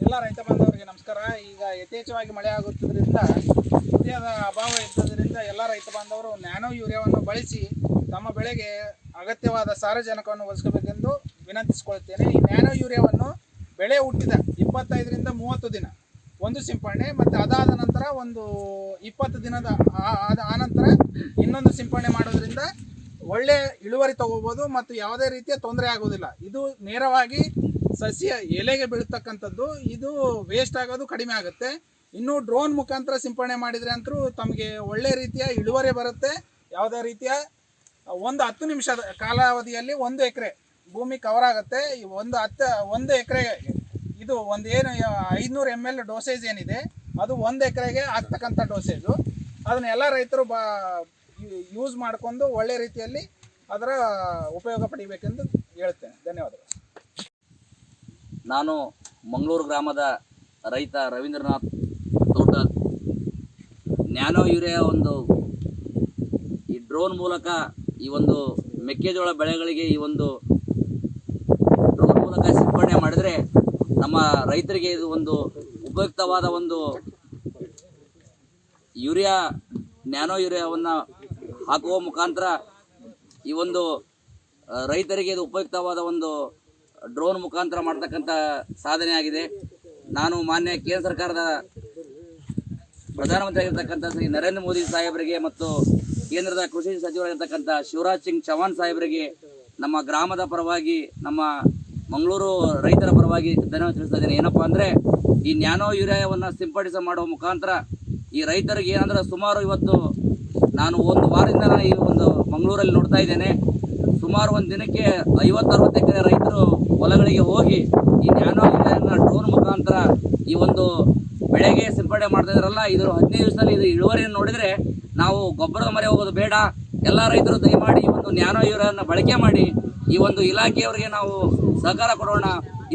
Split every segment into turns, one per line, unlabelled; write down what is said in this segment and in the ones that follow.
ಎಲ್ಲ ರೈತ ಬಾಂಧವರಿಗೆ ನಮಸ್ಕಾರ. ಈಗ ಯಥೇಚ್ಛವಾಗಿ ಮಳೆ ಆಗುತ್ತಿದ್ದರಿಂದ ಯೂರಿಯಾದ ಅಭಾವ ಇದ್ದುದರಿಂದ ಎಲ್ಲ ರೈತ ಬಾಂಧವರು ನ್ಯಾನೋ ಯೂರಿಯಾವನ್ನು ಬಳಸಿ ತಮ್ಮ ಬೆಳೆಗೆ ಅಗತ್ಯವಾದ ಸಾರಜನಕವನ್ನು ಒದಗಿಸಬೇಕೆಂದು ವಿನಂತಿಸಿಕೊಳ್ಳುತ್ತೇನೆ ಈ ನ್ಯಾನೋ ಯೂರಿಯಾವನ್ನು ಬೆಳೆ ಹುಟ್ಟಿದ ಇಪ್ಪತ್ತೈದರಿಂದ ಮೂವತ್ತು ದಿನ, ಒಂದು ಸಿಂಪಡಣೆ ಮತ್ತು ಅದಾದ ನಂತರ ಒಂದು ಇಪ್ಪತ್ತು ದಿನದ ಆ- ಆದ ಆನಂತರ ಇನ್ನೊಂದು ಸಿಂಪಡಣೆ ಮಾಡೋದ್ರಿಂದ ಒಳ್ಳೆ ಇಳುವರಿ ತಗೋಬೋದು ಮತ್ತು ಯಾವುದೇ ರೀತಿಯ ತೊಂದರೆ ಆಗೋದಿಲ್ಲ. ಇದು ನೇರವಾಗಿ ಸಸ್ಯ ಎಲೆಗೆ ಬೀಳ್ತಕ್ಕಂಥದ್ದು, ಇದು ವೇಸ್ಟ್ ಆಗೋದು ಕಡಿಮೆ ಆಗುತ್ತೆ. ಇನ್ನು ಡ್ರೋನ್ ಮುಖಾಂತರ ಸಿಂಪಡಣೆ ಮಾಡಿದರೆ ಅಂತೂ ತಮಗೆ ಒಳ್ಳೆ ರೀತಿಯ ಇಳುವರಿ ಬರುತ್ತೆ. ಯಾವುದೇ ರೀತಿಯ ಒಂದು ಹತ್ತು ನಿಮಿಷದ ಕಾಲಾವಧಿಯಲ್ಲಿ ಒಂದು ಎಕರೆ ಭೂಮಿ ಕವರ್ ಆಗುತ್ತೆ. ಒಂದು ಹತ್ತು, ಒಂದು ಎಕರೆ ಇದು ಒಂದು ಏನು, ಐದುನೂರು ಎಂ ಎಲ್ ಡೋಸೇಜ್ ಏನಿದೆ, ಅದು ಒಂದು ಎಕರೆಗೆ ಆಗ್ತಕ್ಕಂಥ ಡೋಸೇಜು ಅದನ್ನೆಲ್ಲ ರೈತರು ಬಾ ಯೂಸ್ ಮಾಡಿಕೊಂಡು ಒಳ್ಳೆ ರೀತಿಯಲ್ಲಿ ಅದರ ಉಪಯೋಗ ಪಡಿಬೇಕೆಂದು ಹೇಳ್ತೇನೆ. ಧನ್ಯವಾದಗಳು.
ನಾನು ಮಂಗಳೂರು ಗ್ರಾಮದ ರೈತ ರವೀಂದ್ರನಾಥ್ ತೋಟ. ನ್ಯಾನೋ ಯೂರಿಯಾ ಒಂದು ಈ ಡ್ರೋನ್ ಮೂಲಕ ಈ ಒಂದು ಮೆಕ್ಕೆಜೋಳ ಬೆಳೆಗಳಿಗೆ ಈ ಒಂದು ಡ್ರೋನ್ ಮೂಲಕ ಸಿಂಪಡಣೆ ಮಾಡಿದರೆ ನಮ್ಮ ರೈತರಿಗೆ ಇದು ಒಂದು ಉಪಯುಕ್ತವಾದ ಒಂದು ಯೂರಿಯಾ, ನ್ಯಾನೋ ಯೂರಿಯಾವನ್ನು ಹಾಕುವ ಮುಖಾಂತರ ಈ ಒಂದು ರೈತರಿಗೆ ಇದು ಉಪಯುಕ್ತವಾದ ಒಂದು ಡ್ರೋನ್ ಮುಖಾಂತರ ಮಾಡ್ತಕ್ಕಂಥ ಸಾಧನೆ ಆಗಿದೆ. ನಾನು ಮಾನ್ಯ ಕೇಂದ್ರ ಸರ್ಕಾರದ ಪ್ರಧಾನಮಂತ್ರಿ ಆಗಿರ್ತಕ್ಕಂಥ ಶ್ರೀ ನರೇಂದ್ರ ಮೋದಿ ಸಾಹೇಬರಿಗೆ ಮತ್ತು ಕೇಂದ್ರದ ಕೃಷಿ ಸಚಿವರಾಗಿರ್ತಕ್ಕಂಥ ಶಿವರಾಜ್ ಸಿಂಗ್ ಚೌಹಾಣ್ ಸಾಹೇಬರಿಗೆ ನಮ್ಮ ಗ್ರಾಮದ ಪರವಾಗಿ, ನಮ್ಮ ಮಂಗಳೂರು ರೈತರ ಪರವಾಗಿ ಧನ್ಯವಾದ ತಿಳಿಸ್ತಾ ಇದ್ದೇನೆ ಏನಪ್ಪಾ ಅಂದರೆ, ಈ ನ್ಯಾನೋ ಯೂರಿಯಾವನ್ನು ಸಿಂಪಡಿಸ ಮಾಡುವ ಮುಖಾಂತರ ಈ ರೈತರಿಗೆ ಏನಂದ್ರೆ ಸುಮಾರು ಇವತ್ತು ನಾನು ಒಂದು ವಾರದಿಂದ ಈ ಒಂದು ಮಂಗಳೂರಲ್ಲಿ ನೋಡ್ತಾ ಇದ್ದೇನೆ. ಸುಮಾರು ಒಂದು ದಿನಕ್ಕೆ ಐವತ್ತು ಅರವತ್ತು ಎಕರೆ ರೈತರು ಹೊಲಗಳಿಗೆ ಹೋಗಿ ಈ ನ್ಯಾನೋ ಡ್ರೋನ್ ಮುಖಾಂತರ ಈ ಒಂದು ಬೆಳೆಗೆ ಸಿಂಪಡಣೆ ಮಾಡ್ತಾ ಇದ್ರಲ್ಲ ಇದು ಹದಿನೈದು ದಿವಸದಲ್ಲಿ ಇದು ಇಳುವರಿಯನ್ನು ನೋಡಿದರೆ ನಾವು ಗೊಬ್ಬರದ ಮರೆ ಹೋಗೋದು ಬೇಡ. ಎಲ್ಲ ರೈತರು ದಯಮಾಡಿ ಈ ಒಂದು ನ್ಯಾನೋ ಇವರನ್ನು ಬಳಕೆ ಮಾಡಿ ಈ ಒಂದು ಇಲಾಖೆಯವರಿಗೆ ನಾವು ಸಹಕಾರ ಕೊಡೋಣ.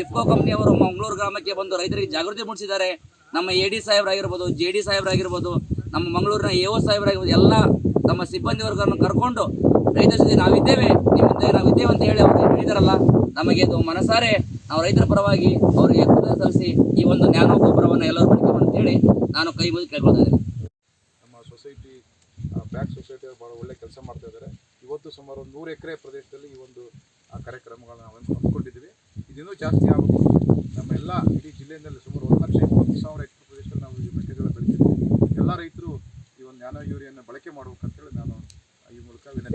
ಇಫ್ಕೋ ಕಂಪ್ನಿಯವರು ಮಂಗಳೂರು ಗ್ರಾಮಕ್ಕೆ ಬಂದು ರೈತರಿಗೆ ಜಾಗೃತಿ ಮೂಡಿಸಿದ್ದಾರೆ. ನಮ್ಮ ಎ ಡಿ ಸಾಹೇಬ್ರಾಗಿರ್ಬೋದು, ಜೆ ಡಿ ಸಾಹೇಬ್ರಾಗಿರ್ಬೋದು, ನಮ್ಮ ಮಂಗಳೂರಿನ ಎ ಓ ಸಾಹೇಬ್ರಾಗಿರ್ಬೋದು, ಎಲ್ಲ ನಮ್ಮ ಸಿಬ್ಬಂದಿ ವರ್ಗವನ್ನು ಕರ್ಕೊಂಡು ರೈತರ ಜೊತೆ ನಾವಿದ್ದೇವೆ ನಿಮ್ಮ ಮುಂದೆ ನಾವಿದ್ದೇವೆ ಅಂತ ಹೇಳಿ ಅವರು ಹೇಳಿದಾರಲ್ಲ, ನಮಗೆ ಇದು ಮನಸಾರೆ. ನಾವು ರೈತರ ಪರವಾಗಿ ಅವರಿಗೆ ಕೃತ ಸಲ್ಲಿಸಿ ಈ ಒಂದು ಜ್ಞಾನ ಗೊಬ್ಬರವನ್ನು ಎಲ್ಲರೂ ಪಡ್ಕೊಂಡು ಅಂತೇಳಿ ನಾನು ಕೈ ಮುಗಿದು ಕೇಳ್ಕೊಳ್ತಾ
ನಮ್ಮ ಸೊಸೈಟಿ ಬ್ಯಾಕ್ ಸೊಸೈಟಿ ಭಾಳ ಒಳ್ಳೆ ಕೆಲಸ ಮಾಡ್ತಾ ಇದ್ದಾರೆ. ಇವತ್ತು ಸುಮಾರು ಒಂದು ನೂರು ಎಕರೆ ಪ್ರದೇಶದಲ್ಲಿ ಈ ಒಂದು ಕಾರ್ಯಕ್ರಮಗಳನ್ನ ನಾವು ಹಮ್ಮಿಕೊಂಡಿದ್ದೀವಿ. ಇದಿನ್ನೂ ಜಾಸ್ತಿ ಆಗಬೇಕು ನಮ್ಮ ಎಲ್ಲ ಇಡೀ ಜಿಲ್ಲೆಯಲ್ಲಿ ಸುಮಾರು ಒಂದು ಲಕ್ಷ ಇಪ್ಪತ್ತು ಸಾವಿರ ಎಕರೆ ಪ್ರದೇಶದಲ್ಲಿ ನಾವು ಈ ಮೆಕ್ಕೆಜೋಳ ಒಂದು ಬಳಕೆ ಮಾಡ್ಬೇಕಂತೇಳಿ ನಾನು ಈ ಮೂಲಕ ವಿನಂತಿ